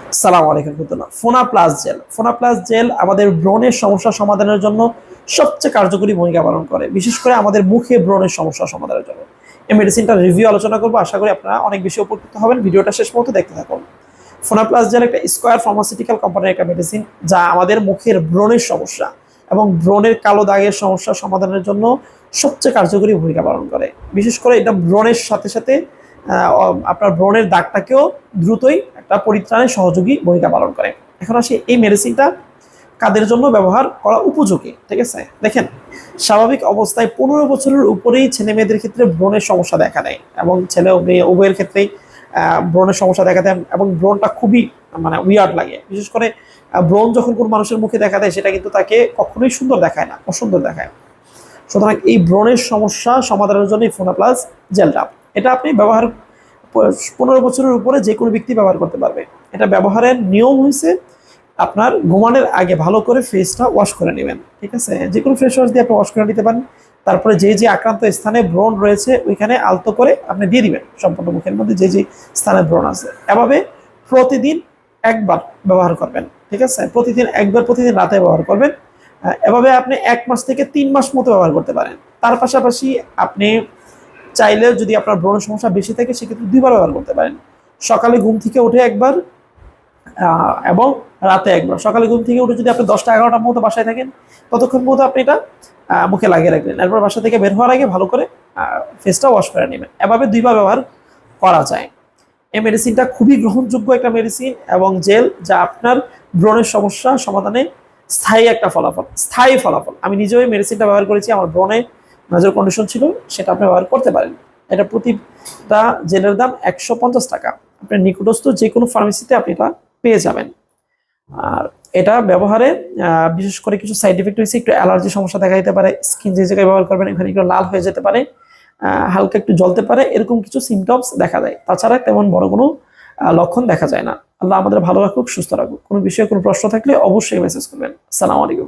সালাম আলাইকুম রহমতুল্লাহ। Fona plus gel. Fona plus gel আমাদের ব্রণের সমস্যা সমাধানের জন্য সবচেয়ে কার্যকরী ভূমিকা পালন করে। বিশেষ করে আমাদের মুখে ব্রণের সমস্যা সমাধানের জন্য। এই মেডিসিনটা রিভিউ আলোচনা করব। আশা করি আপনারা অনেক বেশি উপকৃত হবেন। ভিডিওটা শেষ পর্যন্ত দেখতে থাকুন। ফোনা প্লাস জেল একটা স্কোয়ার ফার্মাসিউটিক্যাল কোম্পানির একটা মেডিসিন যা আমাদের মুখের ব্রণের সমস্যা এবং ব্রণের কালো দাগের সমস্যা সমাধানের জন্য সবচেয়ে কার্যকরী ভূমিকা পালন করে। বিশেষ করে এটা ব্রণের সাথে সাথে আপনার ব্রণের দাগটাকেও দ্রুতই একটা পরিত্রাণে সহযোগী ভূমিকা পালন করে। এখন আসি এই মেডিসিনটা কাদের জন্য ব্যবহার করা উপযোগী? ঠিক আছে? দেখেন, স্বাভাবিক অবস্থায় পনেরো বছরের উপরেই ছেলে মেয়েদের ক্ষেত্রে ব্রণের সমস্যা দেখা দেয় এবং ছেলে মেয়ে উভয়ের ক্ষেত্রেই ব্রণের সমস্যা দেখা দেয় এবং ব্রণটা খুবই মানে উইয়ার্ড লাগে। বিশেষ করে ব্রণ যখন কোনো মানুষের মুখে দেখা দেয়, সেটা কিন্তু তাকে কখনোই সুন্দর দেখায় না, অসুন্দর দেখায়। সুতরাং এই ব্রণের সমস্যা সমাধানের জন্য ফোনা প্লাস জেলটা এটা আপনি ব্যবহার পনেরো বছরের উপরে যে কোনো ব্যক্তি ব্যবহার করতে পারবে। এটা ব্যবহারের নিয়ম হয়েছে আপনার ঘুমানোর আগে ভালো করে ফেসটা ওয়াশ করে নেবেন, ঠিক আছে? যে কোনো ফেস ওয়াশ দিয়ে আপনি ওয়াশ করে নিতে পারেন। তারপরে যে যে আক্রান্ত স্থানে ব্রণ রয়েছে, ওইখানে আলতো করে আপনি দিয়ে দিবেন সম্পূর্ণ মুখের মধ্যে যে যে স্থানে ব্রণ আছে। এভাবে প্রতিদিন একবার ব্যবহার করবেন, ঠিক আছে? প্রতিদিন একবার প্রতিদিন রাতে ব্যবহার করবেন। এভাবে আপনি এক মাস থেকে তিন মাস মতো ব্যবহার করতে পারেন। তার পাশাপাশি আপনি চাইলেও যদি আপনার ব্রণ সমস্যা বেশি থাকে, সেক্ষেত্রে দুইবার ব্যবহার করতে পারেন। সকালে ঘুম থেকে উঠে একবার এবং রাতে একবার। সকালে ঘুম থেকে উঠে যদি আপনি দশটা এগারোটার মতো বাসায় থাকেন, ততক্ষণ মতো আপনি এটা মুখে লাগিয়ে রাখবেন। এরপর বাসা থেকে বের হওয়ার আগে ভালো করে ফেসটা ওয়াশ করে নেবেন। এভাবে দুইবার ব্যবহার করা যায়। এই মেডিসিনটা খুবই গ্রহণযোগ্য একটা মেডিসিন এবং জেল যা আপনার ব্রণের সমস্যা সমাধানে স্থায়ী একটা ফলাফল, স্থায়ী ফলাফল। আমি নিজেও এই মেডিসিনটা ব্যবহার করেছি, আমার ব্রণে মেজর কন্ডিশন ছিল, সেটা আপনি ব্যবহার করতে পারেন। এটা প্রতিটা জেলের দাম একশো পঞ্চাশ টাকা। আপনার নিকটস্থ যে কোনো ফার্মেসিতে আপনি এটা পেয়ে যাবেন। আর এটা ব্যবহারে বিশেষ করে কিছু সাইড এফেক্ট হয়েছে একটু অ্যালার্জি সমস্যা দেখা যেতে পারে স্কিন যে জায়গায় ব্যবহার করবেন, এখানে একটু লাল হয়ে যেতে পারে হালকা একটু জ্বলতে পারে, এরকম কিছু সিমটমস দেখা যায় তাছাড়া তেমন বড় কোনো লক্ষণ দেখা যায় না। আল্লাহ আমাদের ভালো রাখুক, সুস্থ রাখুক। কোনো বিষয়ে কোনো প্রশ্ন থাকলে অবশ্যই মেসেজ করবেন। সালাম আলাইকুম।